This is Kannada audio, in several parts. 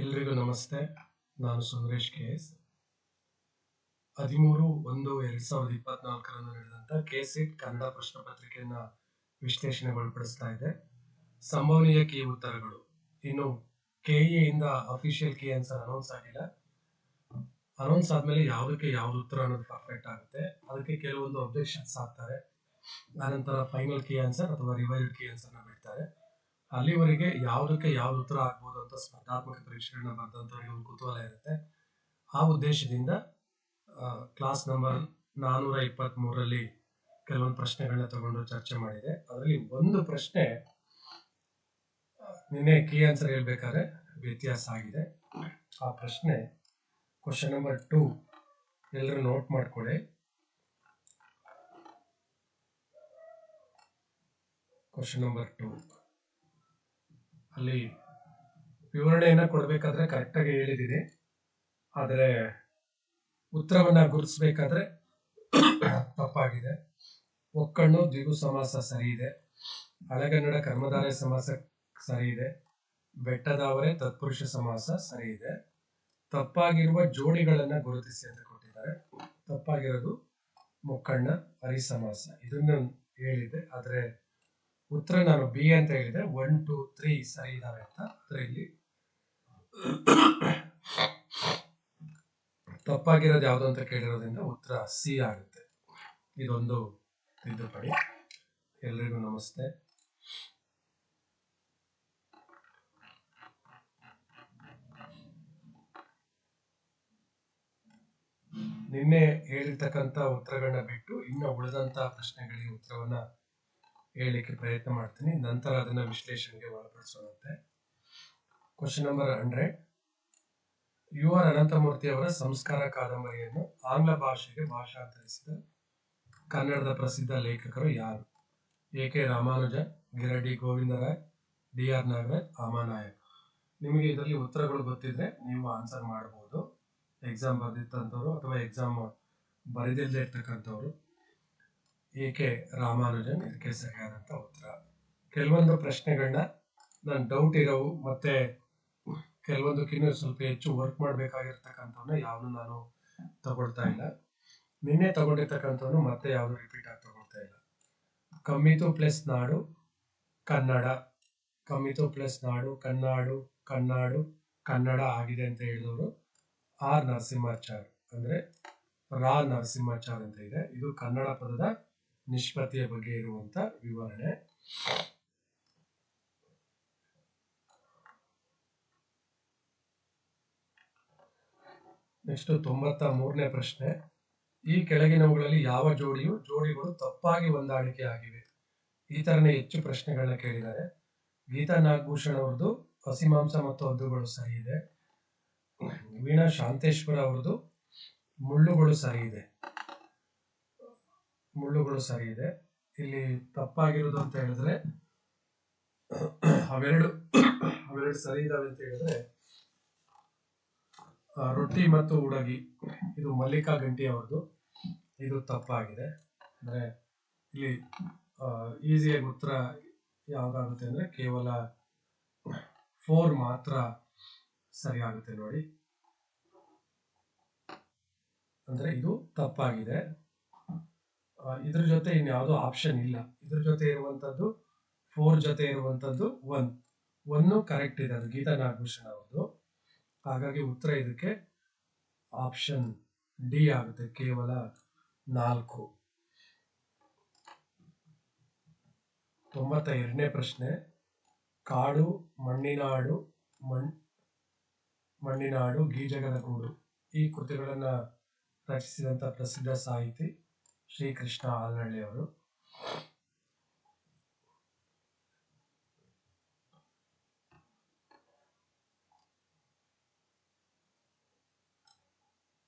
ಎಲ್ರಿಗೂ ನಮಸ್ತೆ. ನಾನು ಸುಂದರೇಶ್ ಕೆ ಎಸ್. ಹದಿಮೂರು ಒಂದು ಎರಡ್ ಸಾವಿರದ ಇಪ್ಪತ್ನಾಲ್ಕರಂದು ನಡೆದಂತ ಕೆಸೆಟ್ ಕನ್ನಡ ಪ್ರಶ್ನೆ ಪತ್ರಿಕೆಯನ್ನ ವಿಶ್ಲೇಷಣೆಗೊಳಪಡಿಸ್ತಾ ಇದೆ. ಸಂಭವನೀಯ ಕೀ ಉತ್ತರಗಳು. ಇನ್ನು ಇಂದ ಅಫಿಷಿಯಲ್ ಕೀ ಆನ್ಸರ್ ಅನೌನ್ಸ್ ಆಗಿಲ್ಲ. ಅನೌನ್ಸ್ ಆದ್ಮೇಲೆ ಯಾವುದಕ್ಕೆ ಯಾವ್ದು ಉತ್ತರ ಅನ್ನೋದು ಪರ್ಫೆಕ್ಟ್ ಆಗುತ್ತೆ. ಅದಕ್ಕೆ ಕೆಲವೊಂದು ಅಬ್ಜೆಕ್ಷನ್ಸ್ ಆಗ್ತಾರೆ. ಆನಂತರ ಫೈನಲ್ ಕೀ ಆನ್ಸರ್ ಅಥವಾ ರಿವೈಸ್ಡ್ ಕೀ ಆನ್ಸರ್ ಬಿಡ್ತಾರೆ. ಅಲ್ಲಿವರೆಗೆ ಯಾವುದಕ್ಕೆ ಯಾವ ಉತ್ತರ ಆಗ್ಬೋದು ಅಂತ ಸ್ಪರ್ಧಾತ್ಮಕ ಪರೀಕ್ಷೆಗಳನ್ನ ಬರೆದಂತ ಒಂದು ಕುತೂಹಲ ಇರುತ್ತೆ. ಆ ಉದ್ದೇಶದಿಂದ ಕ್ಲಾಸ್ ನಂಬರ್ ನಾನೂರ ಇಪ್ಪತ್ತ್ ಮೂರರಲ್ಲಿ ಕೆಲವೊಂದು ಪ್ರಶ್ನೆಗಳನ್ನ ತಗೊಂಡು ಚರ್ಚೆ ಮಾಡಿದೆ. ಅದರಲ್ಲಿ ಒಂದು ಪ್ರಶ್ನೆ ನಿನ್ನೆ ಕೀ ಆನ್ಸರ್ ಹೇಳ್ಬೇಕಾದ್ರೆ ವ್ಯತ್ಯಾಸ ಆಗಿದೆ. ಆ ಪ್ರಶ್ನೆ ಕ್ವಶನ್ ನಂಬರ್ ಟೂ ಎಲ್ಲರೂ ನೋಟ್ ಮಾಡ್ಕೊಳ್ಳಿ. ಕ್ವಶನ್ ನಂಬರ್ ಟೂ ಅಲ್ಲಿ ವಿವರಣೆಯನ್ನು ಕೊಡಬೇಕಾದ್ರೆ ಕರೆಕ್ಟಾಗಿ ಹೇಳಿದ್ದೀನಿ ಆದರೆ ಉತ್ತರವನ್ನು ಗುರುತಿಸ್ಬೇಕಾದ್ರೆ ತಪ್ಪಾಗಿದೆ. ಒಕ್ಕಣ್ಣು, ದ್ವಿಗು ಸಮಾಸ ಸರಿ ಇದೆ. ಹಳೆಗನ್ನಡ ಕರ್ಮಧಾರೆ ಸಮಾಸ ಸರಿ ಇದೆ. ಬೆಟ್ಟದಾವರೆ ತತ್ಪುರುಷ ಸಮಾಸ ಸರಿ ಇದೆ. ತಪ್ಪಾಗಿರುವ ಜೋಡಿಗಳನ್ನು ಗುರುತಿಸಿ ಅಂತ ಕೊಟ್ಟಿದ್ದಾರೆ. ತಪ್ಪಾಗಿರೋದು ಮುಕ್ಕಣ್ಣ ಹರಿ ಸಮಾಸ ಇದನ್ನ ಹೇಳಿದೆ ಆದ್ರೆ ಉತ್ತರ ನಾನು ಬಿ ಅಂತ ಹೇಳಿದೆ ಒನ್ ಟು ತ್ರೀ ಸರಿ ಇದಾವೆ ಅಂತ ಇಲ್ಲಿ ತಪ್ಪಾಗಿರೋದು ಯಾವುದು ಅಂತ ಕೇಳಿರೋದ್ರಿಂದ ಉತ್ತರ ಸಿ ಆಗುತ್ತೆ. ಇದೊಂದು ತಿದ್ದುಪಡಿ. ಎಲ್ರಿಗೂ ನಮಸ್ತೆ. ನಿನ್ನೆ ಹೇಳಿರ್ತಕ್ಕಂಥ ಉತ್ತರಗಳನ್ನ ಬಿಟ್ಟು ಇನ್ನು ಉಳಿದಂತ ಪ್ರಶ್ನೆಗಳಿಗೆ ಉತ್ತರವನ್ನ ಹೇಳಲಿಕ್ಕೆ ಪ್ರಯತ್ನ ಮಾಡ್ತೀನಿ. ನಂತರ ಅದನ್ನ ವಿಶ್ಲೇಷಣೆಗೆ ಒಳಪಡಿಸೋಣಂತೆ. Question number hundred U R Ananthamurthy ಅವರ ಸಂಸ್ಕಾರ ಕಾದಂಬರಿಯನ್ನು ಆಂಗ್ಲ ಭಾಷೆಗೆ ಭಾಷಾಂತರಿಸಿದ ಕನ್ನಡದ ಪ್ರಸಿದ್ಧ ಲೇಖಕರು ಯಾರು? A K Ramanuja, Giradi Govindaraj D R Nagaraj, Amanayak. ನಿಮಗೆ ಇದರಲ್ಲಿ ಉತ್ತರಗಳು ಗೊತ್ತಿದ್ರೆ ನೀವು ಆನ್ಸರ್ ಮಾಡಬಹುದು ಎಕ್ಸಾಮ್ ಬರೆದಿತ್ತಂಥವ್ರು ಅಥವಾ ಎಕ್ಸಾಮ್ ಬರೆದಿಲ್ಲದೆ ಇರ್ತಕ್ಕಂಥವ್ರು ಎ ಕೆ ರಾಮಾನುಜನ್ ಇದಕ್ಕೆ ಸರಿಯಾದಂತ ಉತ್ತರ? ಕೆಲವೊಂದು ಪ್ರಶ್ನೆಗಳನ್ನ ನಾನು ಡೌಟ್ ಇರೋವು, ಮತ್ತೆ ಕೆಲವೊಂದಕ್ಕಿನ್ನೂ ಸ್ವಲ್ಪ ಹೆಚ್ಚು ವರ್ಕ್ ಮಾಡಬೇಕಾಗಿರ್ತಕ್ಕಂಥವನ್ನ ಯಾವನು ನಾನು ತಗೊಳ್ತಾ ಇಲ್ಲ. ನಿನ್ನೆ ತಗೊಂಡಿರ್ತಕ್ಕಂಥವ್ನು ಮತ್ತೆ ಯಾವುದು ರಿಪೀಟ್ ಆಗಿ ತಗೊಳ್ತಾ ಇಲ್ಲ. ಕಮ್ಮಿತು ಪ್ಲಸ್ ನಾಡು, ಕನ್ನಡ. ಕಮ್ಮಿತು ಪ್ಲಸ್ ನಾಡು, ಕನ್ನಾಡು ಕನ್ನಾಡು, ಕನ್ನಡ ಆಗಿದೆ ಅಂತ ಹೇಳಿದವರು ಆರ್ ನರಸಿಂಹಾಚಾರ್. ಅಂದ್ರೆ ರಾ ನರಸಿಂಹಾಚಾರ್ ಅಂತ ಇದೆ. ಇದು ಕನ್ನಡ ಪದದ ನಿಷ್ಪತ್ತಿಯ ಬಗ್ಗೆ ಇರುವಂತ ವಿವರಣೆ. ನೆಕ್ಸ್ಟ್ ತೊಂಬತ್ತ ಮೂರನೇ ಪ್ರಶ್ನೆ. ಈ ಕೆಳಗಿನವುಗಳಲ್ಲಿ ಯಾವ ಜೋಡಿಯು, ಜೋಡಿಗಳು ತಪ್ಪಾಗಿ ಹೊಂದಾಣಿಕೆ ಆಗಿವೆ? ಈ ತರನೇ ಹೆಚ್ಚು ಪ್ರಶ್ನೆಗಳನ್ನ ಕೇಳಿದ್ದಾರೆ. ಗೀತಾ ನಾಗಭೂಷಣ್ ಅವ್ರದ್ದು ಹಸಿಮಾಂಸ ಮತ್ತು ಹದ್ದುಗಳು ಸರಿ ಇದೆ. ವೀಣಾ ಶಾಂತೇಶ್ವರ ಅವ್ರದ್ದು ಮುಳ್ಳುಗಳು ಸರಿ ಇದೆ. ಮುಳ್ಳುಗಳು ಸರಿ ಇದೆ. ಇಲ್ಲಿ ತಪ್ಪಾಗಿರೋದು ಅಂತ ಹೇಳಿದ್ರೆ, ಅವೆರಡು ಅವೆರಡು ಸರಿ ಇದಾವೆ ಅಂತ ಹೇಳಿದ್ರೆ ರೊಟ್ಟಿ ಮತ್ತು ಉಡಗಿ, ಇದು ಮಲ್ಲಿಕಾ ಗಂಟಿ ಅವ್ರದ್ದು. ಇದು ತಪ್ಪಾಗಿದೆ. ಅಂದ್ರೆ ಇಲ್ಲಿ ಈಸಿಯಾಗಿ ಉತ್ತರ ಯಾವ್ದಾಗುತ್ತೆ ಅಂದ್ರೆ ಕೇವಲ ಫೋರ್ ಮಾತ್ರ ಸರಿ ಆಗುತ್ತೆ ನೋಡಿ. ಅಂದ್ರೆ ಇದು ತಪ್ಪಾಗಿದೆ. ಇದ್ರ ಜೊತೆ ಇನ್ಯಾವುದೋ ಆಪ್ಷನ್ ಇಲ್ಲ. ಇದ್ರ ಜೊತೆ ಇರುವಂತದ್ದು ಫೋರ್ ಜೊತೆ ಇರುವಂತದ್ದು ಒನ್ ಒನ್ನು ಕರೆಕ್ಟ್ ಇದೆ. ಅದು ಗೀತಾ ನಾಗಭೂಷಣ ಅವರು ಹಾಗಾಗಿ ಉತ್ತರ ಇದಕ್ಕೆ ಆಪ್ಷನ್ ಡಿ ಆಗುತ್ತೆ. ಕೇವಲ ನಾಲ್ಕು. ತೊಂಬತ್ತ ಎರಡನೇ ಪ್ರಶ್ನೆ. ಕಾಡು, ಮಣ್ಣಿನಾಡು, ಮಣ್, ಮಣ್ಣಿನಾಡು ಗೀಜಗದ ಗೂಡು ಈ ಕೃತಿಗಳನ್ನು ರಚಿಸಿದಂತ ಪ್ರಸಿದ್ಧ ಸಾಹಿತಿ ಶ್ರೀಕೃಷ್ಣ ಅವರು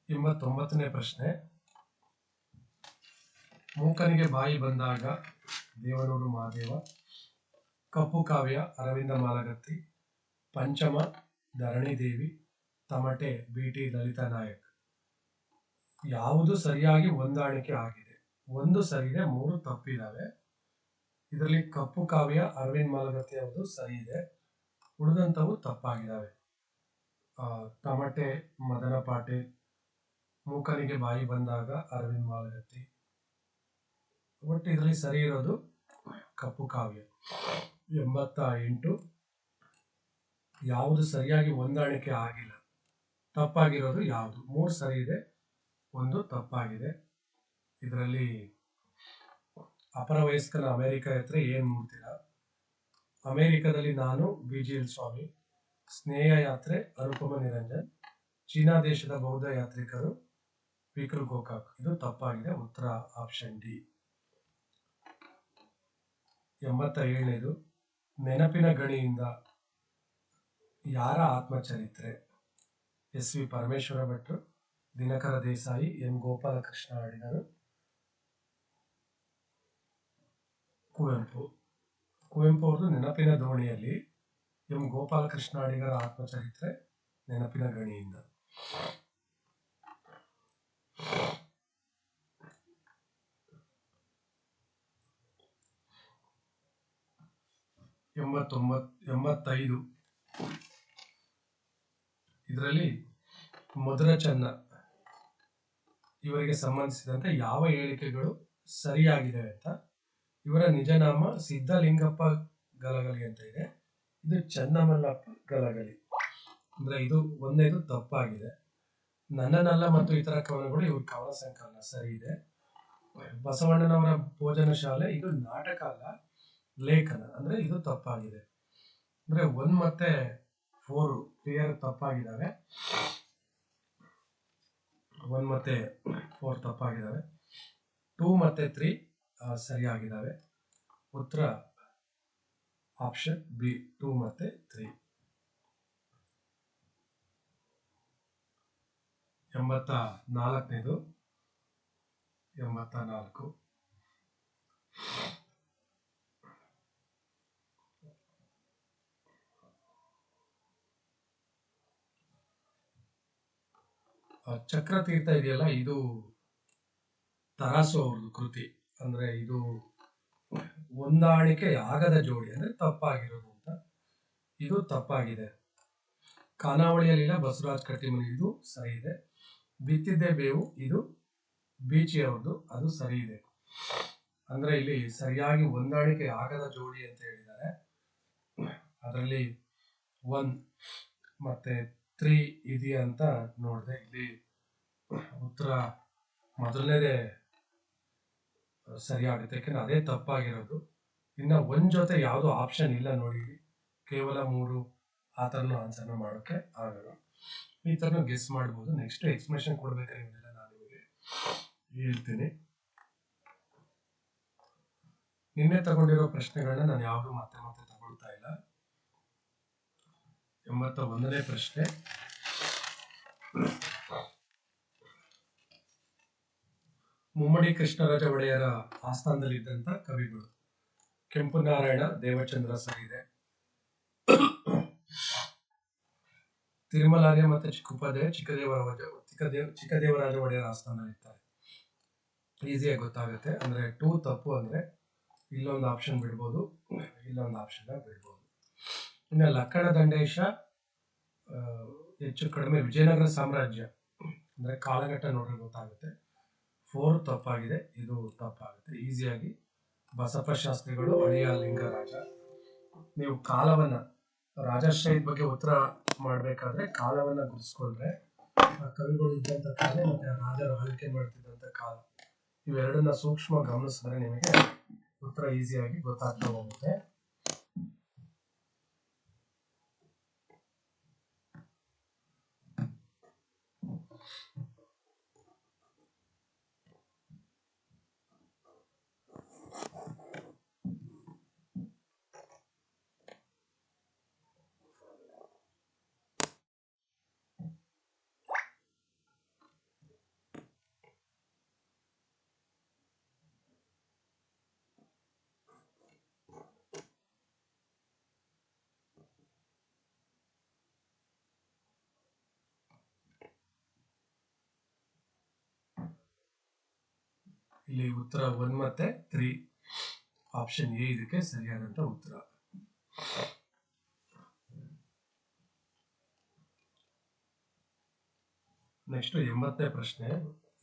ಎಂಬತ್ತೊಂಬತ್ತನೇ ಪ್ರಶ್ನೆ. ಮೂಕನಿಗೆ ಬಾಯಿ ಬಂದಾಗ ದೇವನೂರು ಮಹಾದೇವ, ಕಪ್ಪು ಕಾವ್ಯ, ಅರವಿಂದ ಮಾಲಗತ್ತಿ, ಪಂಚಮ ಧರಣಿದೇವಿ ತಮಟೆ, ಬಿ ಟಿ ಲಲಿತಾ ನಾಯಕ್. ಯಾವುದು ಸರಿಯಾಗಿ ಹೊಂದಾಣಿಕೆ ಆಗಿದೆ? ಒಂದು ಸರಿದೆ ಮೂರು ತಪ್ಪಿದ್ದಾವೆ ಇದರಲ್ಲಿ ಕಪ್ಪು ಕಾವ್ಯ, ಅರವಿಂದ್ ಮಾಲಗತ್ತಿ ಅವ್ರದ್ದು ಸರಿ ಇದೆ ಉಳಿದಂಥವು ತಪ್ಪಾಗಿದ್ದಾವೆ ತಮಟೆ, ಮದನ ಪಾಟೀಲ್, ಮೂಕನಿಗೆ ಬಾಯಿ ಬಂದಾಗ ಅರವಿಂದ್ ಮಾಲಗತ್ತಿ. ಒಟ್ಟು ಇದರಲ್ಲಿ ಸರಿ ಇರೋದು ಕಪ್ಪು ಕಾವ್ಯ. ಎಂಬತ್ತ ಎಂಟು. ಯಾವುದು ಸರಿಯಾಗಿ ಹೊಂದಾಣಿಕೆ ಆಗಿಲ್ಲ. ತಪ್ಪಾಗಿರೋದು ಯಾವುದು? ಮೂರು ಸರಿ ಇದೆ ಒಂದು ತಪ್ಪಾಗಿದೆ. ಇದರಲ್ಲಿ ಅಪರ ವಯಸ್ಕರ ಅಮೆರಿಕ ಯಾತ್ರೆ ಏನ್ ನೋಡ್ತೀರಾ? ಅಮೆರಿಕದಲ್ಲಿ ನಾನು B G L Swamy, Sneha Yatre, Anupama Niranjan, China ದೇಶದ ಬೌದ್ಧ ಯಾತ್ರಿಕರು, ವಿಕ್ರು ಗೋಕಾಕ್. ಇದು ತಪ್ಪಾಗಿದೆ. ಉತ್ತರ ಆಪ್ಷನ್ ಡಿ. ಎಂಬತ್ತ ಏಳನೇದು ನೆನಪಿನ ಗಣಿಯಿಂದ ಯಾರ ಆತ್ಮಚರಿತ್ರೆ? ಎಸ್ ವಿ ಪರಮೇಶ್ವರ ಭಟ್ರು ದಿನಕರ ದೇಸಾಯಿ, ಎಂ. ಗೋಪಾಲಕೃಷ್ಣ ಅಡಿಗರು ಕುವೆಂಪು. ಕುವೆಂಪು ಅವರು ನೆನಪಿನ ದೋಣಿಯಲ್ಲಿ ಎಂ. ಗೋಪಾಲಕೃಷ್ಣ ಅಡಿಗರ ಆತ್ಮಚರಿತ್ರೆ ನೆನಪಿನ ಗಣಿಯಿಂದ. ಎಂಬತ್ತೊಂಬತ್, ಎಂಬತ್ತೈದು. ಇದರಲ್ಲಿ ಮಧುರ ಚನ್ನ ಇವರಿಗೆ ಸಂಬಂಧಿಸಿದಂತೆ ಯಾವ ಹೇಳಿಕೆಗಳು ಸರಿಯಾಗಿದೆ ಅಂತ ಇವರ ನಿಜನಾಮ ಸಿದ್ಧಲಿಂಗಪ್ಪ ಗಲಗಲಿ ಅಂತ ಇದೆ. ಇದು ಚನ್ನಮಲ್ಲಪ್ಪ ಗಲಗಲಿ. ಅಂದ್ರೆ ಇದು ಒಂದೇದು ತಪ್ಪಾಗಿದೆ. ನನ್ನನಲ್ಲ ಮತ್ತು ಇತರ ಕವನಗಳು ಇವ್ರ ಕವನ ಸಂಕಲನ ಸರಿ ಇದೆ. ಬಸವಣ್ಣನವರ ಭೋಜನ ಶಾಲೆ ಇದು ನಾಟಕ ಅಲ್ಲ, ಲೇಖನ. ಅಂದ್ರೆ ಇದು ತಪ್ಪಾಗಿದೆ. ಅಂದ್ರೆ ಒನ್ ಮತ್ತೆ ಫೋರ್ ಕ್ಲಿಯರ್ ತಪ್ಪಾಗಿದ್ದಾವೆ ಒನ್ ಮತ್ತೆ ಫೋರ್ ತಪ್ಪಾಗಿದ್ದಾವೆ ಟೂ ಮತ್ತೆ ತ್ರೀ ಸರಿಯಾಗಿದ್ದಾವೆ ಉತ್ತರ ಆಪ್ಷನ್ ಬಿ ಟೂ ಮತ್ತೆ ತ್ರೀ ಎಂಬತ್ತ ನಾಲ್ಕನೇದು ಎಂಬತ್ತ ನಾಲ್ಕು ಚಕ್ರತೀರ್ಥ ಇದೆಯಲ್ಲ, ಇದು ತರಾಸು ಅವ್ರದ್ದು ಕೃತಿ. ಅಂದ್ರೆ ಇದು ಹೊಂದಾಣಿಕೆ ಆಗದ ಜೋಡಿ, ಅಂದ್ರೆ ತಪ್ಪಾಗಿರೋದು ಅಂತ. ಇದು ತಪ್ಪಾಗಿದೆ. ಖಾನಾವಳಿಯಲ್ಲಿಲ್ಲ ಬಸವರಾಜ್ ಕಟ್ಟಿಮನಿ ಇದು ಸರಿ ಇದೆ ಬಿತ್ತಿದ್ದೆ ಬೇವು, ಇದು ಬೀಚಿ ಅವ್ರದ್ದು ಅದು ಸರಿ ಇದೆ ಅಂದ್ರೆ ಇಲ್ಲಿ ಸರಿಯಾಗಿ ಹೊಂದಾಣಿಕೆ ಆಗದ ಜೋಡಿ ಅಂತ ಹೇಳಿದ್ದಾರೆ. ಅದರಲ್ಲಿ ಒನ್ ಮತ್ತೆ ತ್ರೀ ಇದೆಯಾ ಅಂತ ನೋಡಿದೆ. ಇಲ್ಲಿ ಉತ್ತರ ಮೊದಲನೇದೇ ಸರಿಯಾಗುತ್ತೆ ಯಾಕಂದ್ರೆ ಅದೇ ತಪ್ಪಾಗಿರೋದು. ಇನ್ನ ಒಂದು ಜೊತೆ ಯಾವ್ದು ಆಪ್ಷನ್ ಇಲ್ಲ ನೋಡಿ. ಕೇವಲ ಮೂರು ಆ ಥರನೂ ಆನ್ಸರ್ನ ಮಾಡೋಕೆ ಆಗಲ್ಲ. ಈ ಥರನೂ ಗೆಸ್ ಮಾಡ್ಬೋದು. ನೆಕ್ಸ್ಟ್ ಎಕ್ಸ್ಪ್ಲೇಷನ್ ಕೊಡ್ಬೇಕಾದ್ರೆ ನಾನು ನಿಮಗೆ ಹೇಳ್ತೀನಿ. ನಿನ್ನೆ ತಗೊಂಡಿರೋ ಪ್ರಶ್ನೆಗಳನ್ನ ನಾನು ಯಾವುದು ಮತ್ತೆ ಮತ್ತೆ ತಗೊಳ್ತಾ ಇಲ್ಲ. ಎಂಬತ್ತ ಒಂದನೇ ಪ್ರಶ್ನೆ. ಮುಮ್ಮಡಿ ಕೃಷ್ಣರಾಜ ಒಡೆಯರ ಆಸ್ಥಾನದಲ್ಲಿದ್ದಂಥ ಕವಿಗಳು. ಕೆಂಪು ನಾರಾಯಣ ದೇವಚಂದ್ರ ಇದೆ. ತಿರುಮಲಾರ್ಯ ಮತ್ತೆ ಚಿಕ್ಕುಪದೇ ಚಿಕ್ಕದೇವರಾಜ, ಚಿಕ್ಕದೇವ, ಚಿಕ್ಕದೇವರಾಜ ಒಡೆಯರ ಆಸ್ಥಾನದಲ್ಲಿರ್ತಾರೆ ಈಸಿಯಾಗಿ ಗೊತ್ತಾಗುತ್ತೆ. ಅಂದ್ರೆ ಟೂ ತಪ್ಪು ಅಂದ್ರೆ ಇಲ್ಲೊಂದು ಆಪ್ಷನ್ ಬಿಡ್ಬೋದು, ಇಲ್ಲೊಂದು ಆಪ್ಷನ್ ಬಿಡ್ಬೋದು. ಇನ್ನು ಲಕ್ಕಣ ದಂಡೇಶ ಹೆಚ್ಚು ಕಡಿಮೆ ವಿಜಯನಗರ ಸಾಮ್ರಾಜ್ಯ. ಅಂದ್ರೆ ಕಾಲಘಟ್ಟ ನೋಡ್ರೆ ಗೊತ್ತಾಗುತ್ತೆ. ಫೋರ್ ತಪ್ಪಾಗಿದೆ, ಇದು ತಪ್ಪಾಗುತ್ತೆ. ಈಸಿಯಾಗಿ ಬಸಪ್ಪ ಶಾಸ್ತ್ರಿಗಳು ಅಳಿಯ ಲಿಂಗರಾಜ. ನೀವು ಕಾಲವನ್ನ, ರಾಜಶ್ರಯದ ಬಗ್ಗೆ ಉತ್ತರ ಮಾಡಬೇಕಾದ್ರೆ ಕಾಲವನ್ನ ಗುರುಸ್ಕೊಂಡ್ರೆ ಆ ಕವಿಗಳು ಇದ್ದಂತ ಕಾಲ ಮತ್ತೆ ರಾಜರು ಆಳ್ಕೆ ಮಾಡ್ತಿದ್ದಂತ ಕಾಲ, ಇವೆರಡನ್ನ ಸೂಕ್ಷ್ಮ ಗಮನಿಸಿದ್ರೆ ನಿಮಗೆ ಉತ್ತರ ಈಸಿಯಾಗಿ ಗೊತ್ತಾಗ್ತಾ ಹೋಗುತ್ತೆ. ಇಲ್ಲಿ ಉತ್ತರ ಒನ್ ಮತ್ತೆ ತ್ರೀ. ಆಪ್ಷನ್ ಎ ಇದಕ್ಕೆ ಸರಿಯಾದಂತ ಉತ್ತರ. ನೆಕ್ಸ್ಟ್ ಎಂಬತ್ತನೇ ಪ್ರಶ್ನೆ.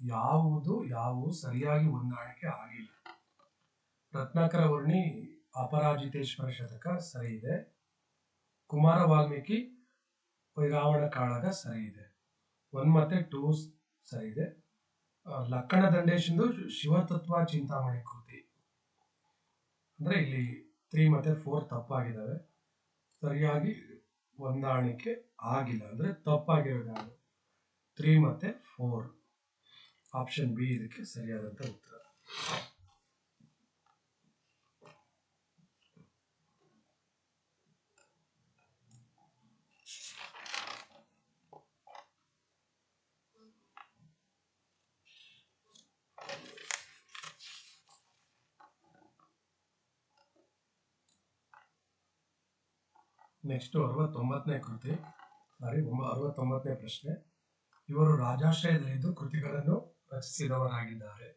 ಯಾವುದು ಯಾವುವು ಸರಿಯಾಗಿ ಹೊಂದಾಣಿಕೆ ಆಗಿಲ್ಲ. ರತ್ನಾಕರ ವರ್ಣಿ, ಅಪರಾಜಿತೇಶ್ವರ ಶತಕ ಸರಿ ಇದೆ ಕುಮಾರ ವಾಲ್ಮೀಕಿ, ವೈರಾವಣ ಕಾಳಗ ಸರಿ ಇದೆ ಒನ್ ಮತ್ತೆ ಟೂ ಸರಿ ಇದೆ ಲಕ್ಕಣ ದಂಡೇಶಂದು ಶಿವತತ್ವ ಚಿಂತಾಮಣಿ ಕೃತಿ. ಅಂದ್ರೆ ಇಲ್ಲಿ ತ್ರೀ ಮತ್ತೆ ಫೋರ್ ತಪ್ಪಾಗಿದ್ದಾವೆ ಸರಿಯಾಗಿ ಹೊಂದಾಣಿಕೆ ಆಗಿಲ್ಲ. ಅಂದ್ರೆ ತಪ್ಪಾಗಿರೋದು ತ್ರೀ ಮತ್ತೆ ಫೋರ್ ಆಪ್ಷನ್ ಬಿ ಇದಕ್ಕೆ ಸರಿಯಾದಂಥ ಉತ್ತರ. ನೆಕ್ಸ್ಟ್ ಅರವತ್ತೊಂಬತ್ತನೇ ಕೃತಿ. ಸಾರಿ ಅರವತ್ತೊಂಬತ್ತನೇ ಪ್ರಶ್ನೆ. ಇವರು ರಾಜಾಶ್ರಯದಲ್ಲಿದ್ದು ಕೃತಿಗಳನ್ನು ರಚಿಸಿದವರಾಗಿದ್ದಾರೆ.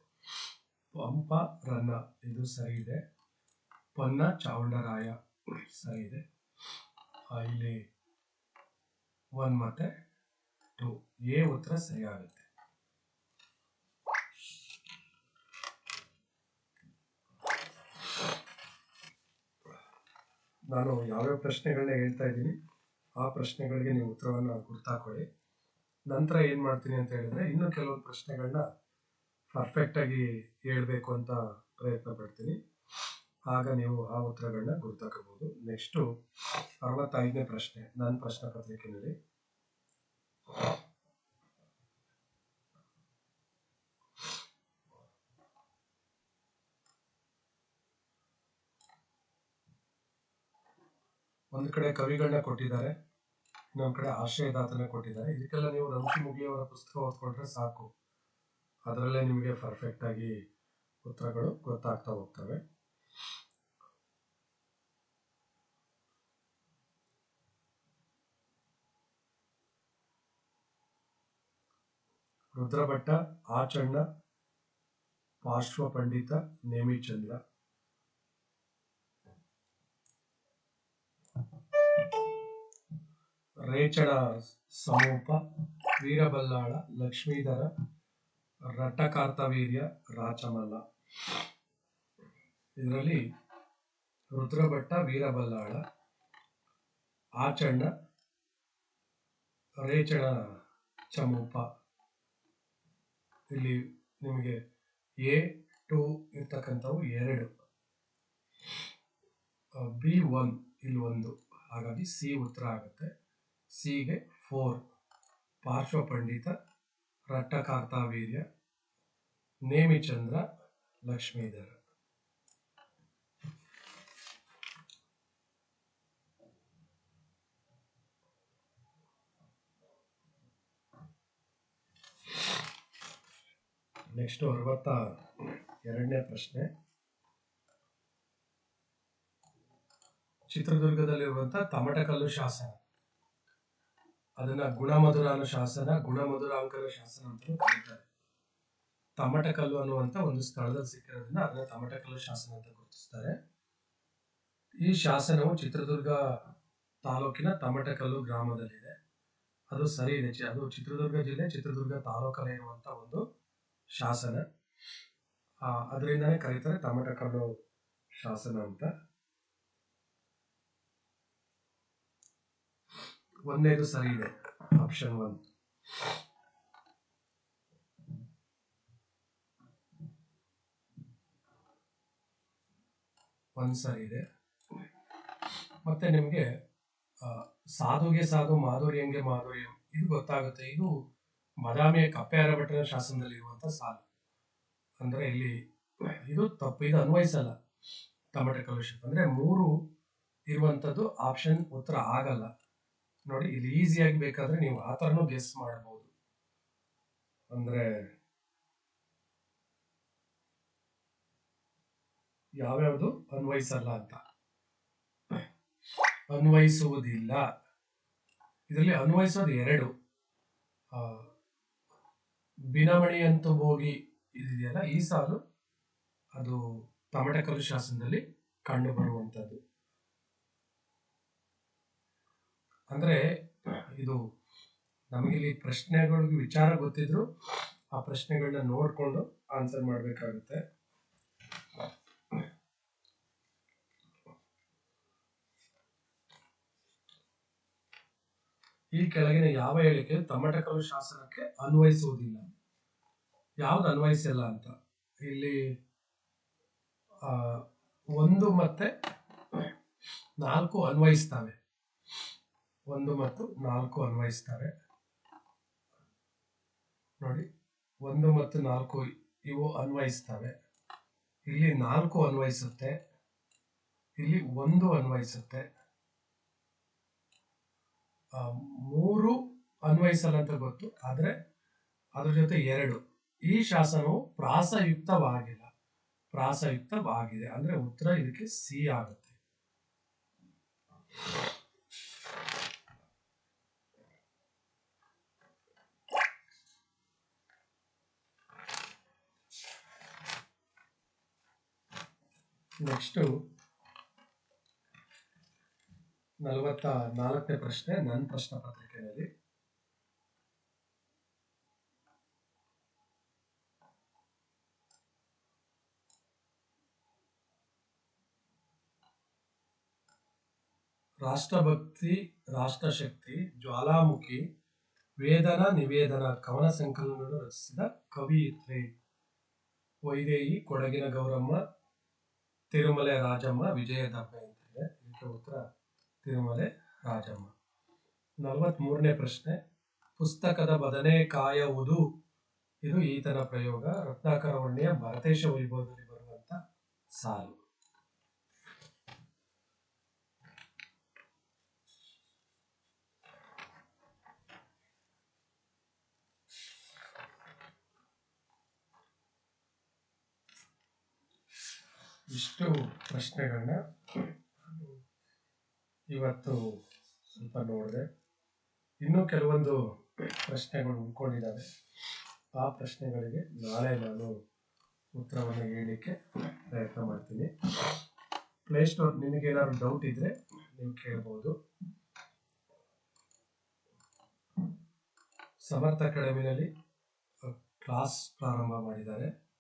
ಪಂಪ ರನ್ನ, ಇದು ಸರಿ ಇದೆ. ಪೊನ್ನ ಚಾವುಂಡರಾಯ ಸರಿ ಇದೆ. ಇಲ್ಲಿ ಒನ್ ಮತ್ತೆ, ಟು. ಎ ಉತ್ತರ ಸರಿಯಾಗುತ್ತೆ. ನಾನು ಯಾವ್ಯಾವ ಪ್ರಶ್ನೆಗಳನ್ನ ಹೇಳ್ತಾ ಇದ್ದೀನಿ, ಆ ಪ್ರಶ್ನೆಗಳಿಗೆ ನೀವು ಉತ್ತರವನ್ನ ಗುರ್ತಾಕೊಳ್ಳಿ ನಂತರ ಏನ್ ಮಾಡ್ತೀನಿ ಅಂತ ಹೇಳಿದ್ರೆ, ಇನ್ನು ಕೆಲವೊಂದು ಪ್ರಶ್ನೆಗಳನ್ನ ಪರ್ಫೆಕ್ಟ್ ಆಗಿ ಹೇಳ್ಬೇಕು ಅಂತ ಪ್ರಯತ್ನ ಪಡ್ತೀನಿ. ಆಗ ನೀವು ಆ ಉತ್ತರಗಳನ್ನ ಗುರ್ತಾಕಬಹುದು. ನೆಕ್ಸ್ಟ್ ಅರವತ್ತೈದನೇ ಪ್ರಶ್ನೆ ನನ್ನ ಪ್ರಶ್ನೆ ಪತ್ರಿಕೆಯಲ್ಲಿ ಒಂದು ಕಡೆ ಕವಿಗಳನ್ನ ಕೊಟ್ಟಿದ್ದಾರೆ, ಇನ್ನೊಂದು ಕಡೆ ಆಶ್ರಯದಾತನ ಕೊಟ್ಟಿದ್ದಾರೆ. ಇದಕ್ಕೆಲ್ಲ ನೀವು ರಂಶಿ ಮುಗಿ ಅವರ ಪುಸ್ತಕ ಓದ್ಕೊಂಡ್ರೆ ಸಾಕು. ಅದರಲ್ಲೇ ನಿಮಗೆ ಪರ್ಫೆಕ್ಟ್ ಆಗಿ ಉತ್ತರಗಳು ಗೊತ್ತಾಗ್ತಾ ಹೋಗ್ತವೆ. ರುದ್ರಭಟ್ಟ, ಆಚಣ್ಣ ಪಾರ್ಶ್ವ ಪಂಡಿತ ನೇಮಿಚಂದ್ರ. ರೇಚಣ ಸಮೂಪ, ವೀರಬಲ್ಲಾಳ, ಲಕ್ಷ್ಮೀಧರ ರಟ್ಟಕಾರ್ತವೀರ್ಯ ರಾಚಮಲ್ಲ. ಇದರಲ್ಲಿ ರುದ್ರಭಟ್ಟ, ವೀರಬಲ್ಲಾಳ, ಆಚಣ್ಣ ರೇಚಣ ಚಮೂಪ. ಇಲ್ಲಿ ನಿಮಗೆ ಎ ಟು ಇರ್ತಕ್ಕಂಥವು ಎರಡು. ಬಿ ಒನ್, ಇಲ್ಲಿ ಒಂದು. ಹಾಗಾಗಿ ಸಿ ಉತ್ತರ ಆಗುತ್ತೆ. ಸಿಗೆ ಫೋರ್. ಪಾರ್ಶ್ವ ಪಂಡಿತ ರಟ್ಟಕಾರ್ತಾವೀರ್ಯ ನೇಮಿಚಂದ್ರ ಲಕ್ಷ್ಮೀಧರ. ನೆಕ್ಸ್ಟ್ ಅರವತ್ತ ಎರಡನೇ ಪ್ರಶ್ನೆ. ಚಿತ್ರದುರ್ಗದಲ್ಲಿರುವಂತಹ ತಮಟಕಲ್ಲು ಶಾಸನ. ಅದನ್ನ ಗುಣಮಧುರಾನು ಶಾಸನ ಗುಣಮಧುರಾಂಕರ ಶಾಸನ ಅಂತ ಕರೀತಾರೆ. ತಮಟಕಲ್ಲು ಅನ್ನುವಂತ ಒಂದು ಸ್ಥಳದಲ್ಲಿ ಸಿಕ್ಕಿರೋದ್ರಿಂದ ಅದನ್ನ ತಮಟಕಲ್ಲು ಶಾಸನ ಅಂತ ಗುರುತಿಸ್ತಾರೆ. ಈ ಶಾಸನವು ಚಿತ್ರದುರ್ಗ ತಾಲೂಕಿನ ತಮಟಕಲ್ಲು ಗ್ರಾಮದಲ್ಲಿದೆ. ಅದು ಸರಿ ಇದೆ. ಅದು ಚಿತ್ರದುರ್ಗ ಜಿಲ್ಲೆ, ಚಿತ್ರದುರ್ಗ ತಾಲೂಕಲ್ಲಿ ಇರುವಂತ ಒಂದು ಶಾಸನ. ಅದರಿಂದನೇ ಕರೀತಾರೆ ತಮಟಕಲ್ಲು ಶಾಸನ ಅಂತ. ಒಂದನೇದು ಸರಿ ಇದೆ. ಆಪ್ಷನ್ ಒನ್ ಒಂದ್ ಸರಿ ಇದೆ. ಮತ್ತೆ ನಿಮ್ಗೆ ಸಾಧುಗೆ ಸಾಧು, ಮಾಧುರ್ಯಂಗೆ ಮಾಧುರ್ಯಂ, ಇದು ಗೊತ್ತಾಗುತ್ತೆ. ಇದು ಮದಾಮಿಯ ಕಪ್ಪೆ ಶಾಸನದಲ್ಲಿ ಇರುವಂತ ಸಾಲು. ಅಂದ್ರೆ ಇಲ್ಲಿ ಇದು ತಪ್ಪು, ಇದು ಅನ್ವಯಿಸಲ್ಲ ಟಮಟೆ ಕಲುಷಿತ ಅಂದ್ರೆ ಮೂರು ಇರುವಂತದ್ದು ಆಪ್ಷನ್ ಉತ್ತರ ಆಗಲ್ಲ. ನೋಡಿ ಇಲ್ಲಿ ಈಸಿಯಾಗಿ ಬೇಕಾದ್ರೆ ನೀವು ಆ ಥರನೂ ಗೆಸ್ ಮಾಡಬಹುದು ಅಂದ್ರೆ, ಯಾವ್ಯಾವುದು? ಅನ್ವಯಿಸಲ್ಲ ಅಂತ. ಅನ್ವಯಿಸುವುದಿಲ್ಲ. ಇದರಲ್ಲಿ ಅನ್ವಯಿಸೋದು ಎರಡು. ಬಿನಮಣಿ ಅಂತ ಹೋಗಿ ಇದೆಯಲ್ಲ ಈ ಸಾಲು, ಅದು ತಮಟಕಲ್ಲು ಶಾಸನದಲ್ಲಿ ಕಂಡು ಬರುವಂತದ್ದು ಅಂದ್ರೆ ಇದು ನಮಗಿಲ್ಲಿ ಪ್ರಶ್ನೆಗಳಿಗೆ ವಿಚಾರ ಗೊತ್ತಿದ್ರು, ಆ ಪ್ರಶ್ನೆಗಳನ್ನ ನೋಡ್ಕೊಂಡು ಆನ್ಸರ್ ಮಾಡಬೇಕಾಗುತ್ತೆ. ಈ ಕೆಳಗಿನ ಯಾವ ಹೇಳಿಕೆ ತಮಟಕಲು ಶಾಸನಕ್ಕೆ ಅನ್ವಯಿಸುವುದಿಲ್ಲ. ಯಾವ್ದು ಅನ್ವಯಿಸಲ್ಲ ಅಂತ. ಇಲ್ಲಿ ಒಂದು ಮತ್ತೆ ನಾಲ್ಕು ಅನ್ವಯಿಸ್ತವೆ. ಒಂದು ಮತ್ತು ನಾಲ್ಕು ಅನ್ವಯಿಸ್ತಾರೆ. ನೋಡಿ, ಒಂದು ಮತ್ತು ನಾಲ್ಕು ಇವು ಅನ್ವಯಿಸ್ತವೆ. ಇಲ್ಲಿ ನಾಲ್ಕು ಅನ್ವಯಿಸುತ್ತೆ, ಇಲ್ಲಿ ಒಂದು ಅನ್ವಯಿಸುತ್ತೆ. ಮೂರು ಅನ್ವಯಿಸಲ್ಲ ಅಂತ ಗೊತ್ತು, ಆದರೆ ಅದ್ರ ಜೊತೆ ಎರಡು. ಈ ಶಾಸನವು ಪ್ರಾಸಯುಕ್ತವಾಗಿಲ್ಲ. ಪ್ರಾಸಯುಕ್ತವಾಗಿದೆ, ಅಂದ್ರೆ ಉತ್ತರ ಇದಕ್ಕೆ ಸಿ ಆಗುತ್ತೆ. ನೆಕ್ಸ್ಟ್ ನಲವತ್ತ ನಾಲ್ಕನೇ ಪ್ರಶ್ನೆ ನನ್ನ ಪ್ರಶ್ನೆ ಪತ್ರಿಕೆಯಲ್ಲಿ. ರಾಷ್ಟ್ರಭಕ್ತಿ, ರಾಷ್ಟ್ರಶಕ್ತಿ, ಜ್ವಾಲಾಮುಖಿ, ವೇದನ, ನಿವೇದನ, ಕವನ ಸಂಕಲನಗಳನ್ನು ರಚಿಸಿದ ಕವಿಯಿತ್ರಿ ವೈದೇಹಿ ಕೊಡಗಿನ ಗೌರಮ್ಮ ತಿರುಮಲೆ ರಾಜಮ್ಮ ವಿಜಯದಬ್ಬೆ ಅಂತ ಇದೆ ಇದಕ್ಕೆ ಉತ್ತರ ತಿರುಮಲೆ ರಾಜಮ್ಮ. ನಲವತ್ತ್ಮೂರನೇ ಪ್ರಶ್ನೆ. ಪುಸ್ತಕದ ಬದನೆ ಕಾಯುವುದು ಇದು ಈತನ ಪ್ರಯೋಗ. ರತ್ನಾಕರ ಭರತೇಶ ವೈಭವದಲ್ಲಿ ಬರುವಂತ ಸಾಲು. ಇಷ್ಟು ಪ್ರಶ್ನೆಗಳನ್ನ ಇವತ್ತು ಸ್ವಲ್ಪ ನೋಡಿದೆ. ಇನ್ನೂ ಕೆಲವೊಂದು ಪ್ರಶ್ನೆಗಳು ಉಳ್ಕೊಂಡಿದ್ದಾವೆ. ಆ ಪ್ರಶ್ನೆಗಳಿಗೆ ನಾಳೆ ನಾನು ಉತ್ತರವನ್ನು ಹೇಳಲಿಕ್ಕೆ ಪ್ರಯತ್ನ ಮಾಡ್ತೀನಿ. ಪ್ಲೇಸ್ಟೋರ್ ನಿಮಗೆ ಏನಾದ್ರು ಡೌಟ್ ಇದ್ರೆ ನೀವು ಕೇಳ್ಬೋದು. ಸಮರ್ಥ ಅಕಾಡೆಮಿನಲ್ಲಿ ಕ್ಲಾಸ್ ಪ್ರಾರಂಭ ಮಾಡಿದ್ದಾರೆ.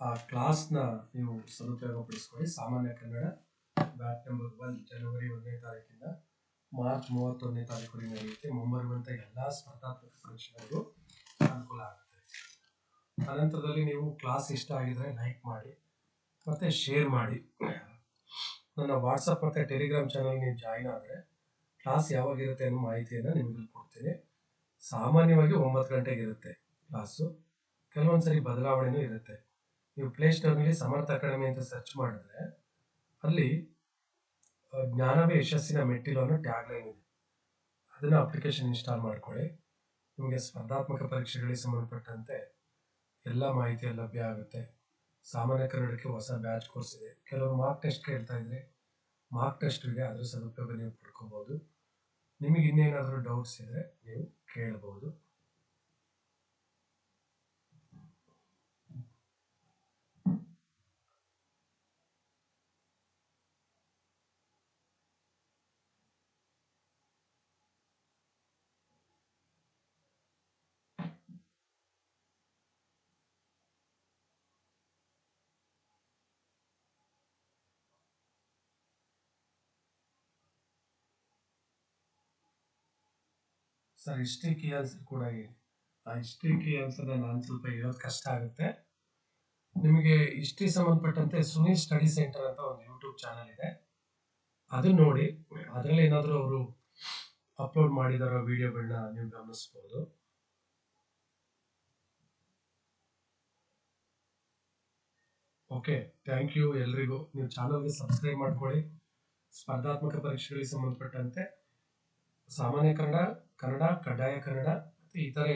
ಆ ಕ್ಲಾಸ್ನ ನೀವು ಸದುಪಯೋಗಪಡಿಸ್ಕೊಳ್ಳಿ. ಸಾಮಾನ್ಯ ಕನ್ನಡ ಬ್ಯಾಚ್ ನಂಬರ್ ಒನ್ ಜನವರಿ ಒಂದನೇ ತಾರೀಕಿಂದ ಮಾರ್ಚ್ ಮೂವತ್ತೊಂದನೇ ತಾರೀಕು ನಡೆಯುತ್ತೆ. ಮುಂಬರುವಂಥ ಎಲ್ಲ ಸ್ಪರ್ಧಾತ್ಮಕ ಪರೀಕ್ಷೆಗಳಿಗೂ ಅನುಕೂಲ ಆಗುತ್ತೆ. ಅನಂತರದಲ್ಲಿ ನೀವು ಕ್ಲಾಸ್ ಇಷ್ಟ ಆಗಿದ್ರೆ ಲೈಕ್ ಮಾಡಿ ಮತ್ತೆ ಶೇರ್ ಮಾಡಿ. ನನ್ನ ವಾಟ್ಸಪ್ ಮತ್ತೆ ಟೆಲಿಗ್ರಾಮ್ ಚಾನಲ್ ನೀವು ಜಾಯಿನ್ ಆದರೆ ಕ್ಲಾಸ್ ಯಾವಾಗ ಇರುತ್ತೆ ಅನ್ನೋ ಮಾಹಿತಿಯನ್ನು ನಿಮಗೆ ಕೊಡ್ತೀನಿ. ಸಾಮಾನ್ಯವಾಗಿ ಒಂಬತ್ತು ಗಂಟೆಗೆ ಇರುತ್ತೆ ಕ್ಲಾಸು. ಕೆಲವೊಂದ್ಸರಿ ಬದಲಾವಣೆನೂ ಇರುತ್ತೆ. ನೀವು ಪ್ಲೇಸ್ಟೋರ್ನಲ್ಲಿ ಸಮರ್ಥ ಅಕಾಡೆಮಿ ಅಂತ ಸರ್ಚ್ ಮಾಡಿದ್ರೆ, ಅಲ್ಲಿ ಜ್ಞಾನವೇ ಯಶಸ್ಸಿನ ಮೆಟ್ಟಿಲು ಅನ್ನೋ ಟ್ಯಾಗ್ ಲೈನ್ ಇದೆ. ಅದನ್ನ ಅಪ್ಲಿಕೇಶನ್ ಇನ್ಸ್ಟಾಲ್ ಮಾಡ್ಕೊಳ್ಳಿ. ನಿಮಗೆ ಸ್ಪರ್ಧಾತ್ಮಕ ಪರೀಕ್ಷೆಗಳಿಗೆ ಸಂಬಂಧಪಟ್ಟಂತೆ ಎಲ್ಲ ಮಾಹಿತಿ ಲಭ್ಯ ಆಗುತ್ತೆ. ಸಾಮಾನ್ಯ ಕನ್ನಡಕ್ಕೆ ಹೊಸ ಬ್ಯಾಚ್ ಕೋರ್ಸ್ ಇದೆ. ಕೆಲವರು ಮಾರ್ಕ್ ಟೆಸ್ಟ್ ಕೇಳ್ತಾ ಇದ್ರೆ ಮಾರ್ಕ್ ಟೆಸ್ಟ್ ಇದೆ ಅದ್ರ ಸದುಪಯೋಗ ನೀವು ಪಡ್ಕೋಬಹುದು ನಿಮಗೆ ಇನ್ನೇನಾದರೂ ಡೌಟ್ಸ್ ಇದ್ರೆ ನೀವು ಕೇಳಬಹುದು ಸರ್ ಆನ್ಸರ್ ಕೂಡ ಇದೆ ಆ ಅಲ್ಲಿ ನಾನು ಸ್ವಲ್ಪ ಹೇಳೋದು ಕಷ್ಟ ಆಗುತ್ತೆ. ನಿಮಗೆ ಹಿಸ್ಟ್ರಿ ಸಂಬಂಧಪಟ್ಟಂತೆ ಸುನೀಲ್ ಸ್ಟಡಿ ಸೆಂಟರ್ ಅಂತ ಒಂದು ಯೂಟ್ಯೂಬ್ ಚಾನಲ್ ಇದೆ. ಅದನ್ನ ನೋಡಿ, ಅದರಲ್ಲಿ ಏನಾದರೂ ಅವರು ಅಪ್ಲೋಡ್ ಮಾಡಿದಾರೋ ವಿಡಿಯೋಗಳನ್ನ ನೀವು ಗಮನಿಸ್ಬೋದು. ಓಕೆ ಥ್ಯಾಂಕ್ ಯು ಎಲ್ರಿಗೂ. ನೀವು ಚಾನಲ್ಗೆ ಸಬ್ಸ್ಕ್ರೈಬ್ ಮಾಡ್ಕೊಳ್ಳಿ. ಸ್ಪರ್ಧಾತ್ಮಕ ಪರೀಕ್ಷೆಗಳಿಗೆ ಸಂಬಂಧಪಟ್ಟಂತೆ. ಸಾಮಾನ್ಯ ಕನ್ನಡ ಕನ್ನಡ ಕಡ್ಡಾಯ ಕನ್ನಡ ಮತ್ತು ಇತರೆ